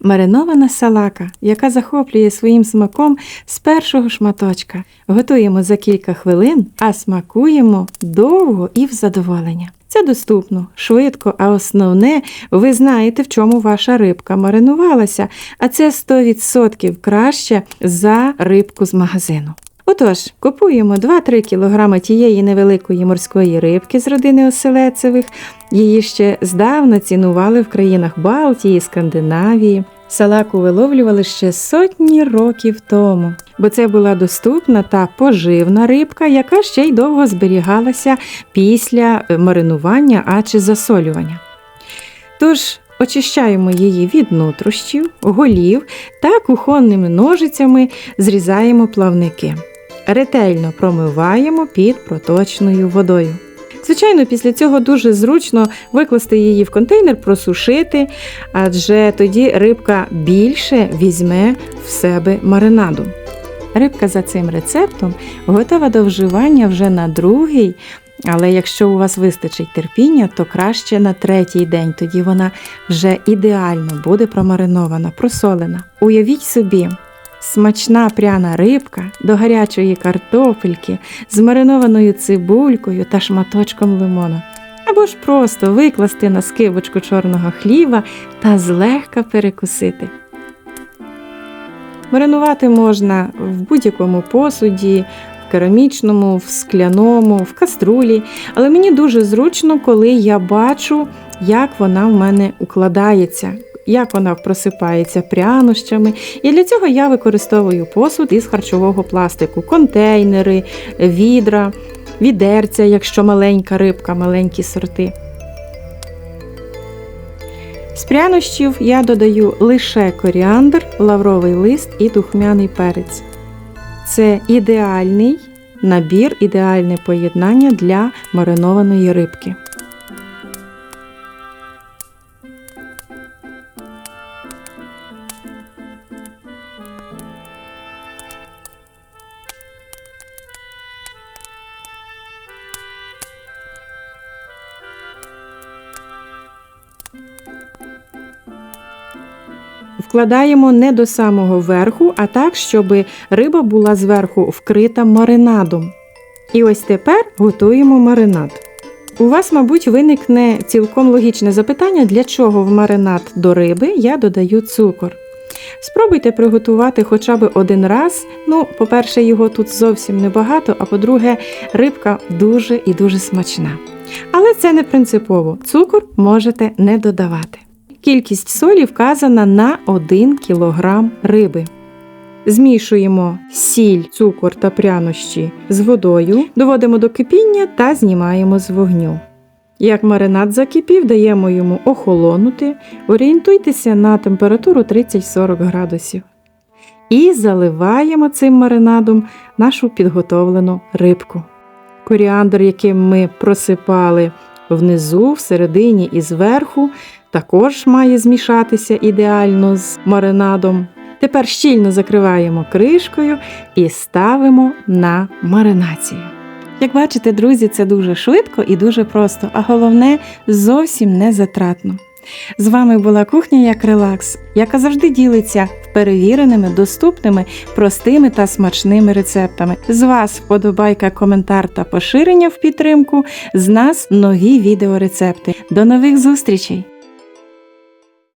Маринована салака, яка захоплює своїм смаком з першого шматочка. Готуємо за кілька хвилин, а смакуємо довго і в задоволення. Це доступно, швидко, а основне, ви знаєте, в чому ваша рибка маринувалася, а це 100% краще за рибку з магазину. Отож, купуємо 2-3 кг тієї невеликої морської рибки з родини оселецевих. Її ще здавна цінували в країнах Балтії, Скандинавії. Салаку виловлювали ще сотні років тому, бо це була доступна та поживна рибка, яка ще й довго зберігалася після е, маринування а чи засолювання. Тож очищаємо її від нутрощів, голів та кухонними ножицями зрізаємо плавники. Ретельно промиваємо під проточною водою. Звичайно, після цього дуже зручно викласти її в контейнер, просушити, адже тоді рибка більше візьме в себе маринаду. Рибка за цим рецептом готова до вживання вже на другий, але якщо у вас вистачить терпіння, то краще на третій день, тоді вона вже ідеально буде промаринована, просолена. Уявіть собі, смачна пряна рибка до гарячої картопельки з маринованою цибулькою та шматочком лимона. Або ж просто викласти на скибочку чорного хліба та злегка перекусити. Маринувати можна в будь-якому посуді, в керамічному, в скляному, в каструлі, але мені дуже зручно, коли я бачу, як вона в мене укладається, як вона просипається прянощами. І для цього я використовую посуд із харчового пластику, контейнери, відра, відерця, якщо маленька рибка, маленькі сорти. З прянощів я додаю лише коріандр, лавровий лист і духмяний перець. Це ідеальний набір, ідеальне поєднання для маринованої рибки. Вкладаємо не до самого верху, а так, щоб риба була зверху вкрита маринадом. І ось тепер готуємо маринад. У вас, мабуть, виникне цілком логічне запитання, для чого в маринад до риби я додаю цукор. Спробуйте приготувати хоча б один раз. Ну, по-перше, його тут зовсім небагато, а по-друге, рибка дуже і дуже смачна. Але це не принципово. Цукор можете не додавати. Кількість солі вказана на 1 кг риби. Змішуємо сіль, цукор та прянощі з водою, доводимо до кипіння та знімаємо з вогню. Як маринад закипів, даємо йому охолонути, орієнтуйтеся на температуру 30-40 градусів. І заливаємо цим маринадом нашу підготовлену рибку. Коріандр, яким ми просипали внизу, всередині і зверху, також має змішатися ідеально з маринадом. Тепер щільно закриваємо кришкою і ставимо на маринацію. Як бачите, друзі, це дуже швидко і дуже просто, а головне зовсім не затратно. З вами була кухня як релакс, яка завжди ділиться перевіреними, доступними, простими та смачними рецептами. З вас вподобайка, коментар та поширення в підтримку. З нас нові відеорецепти. До нових зустрічей!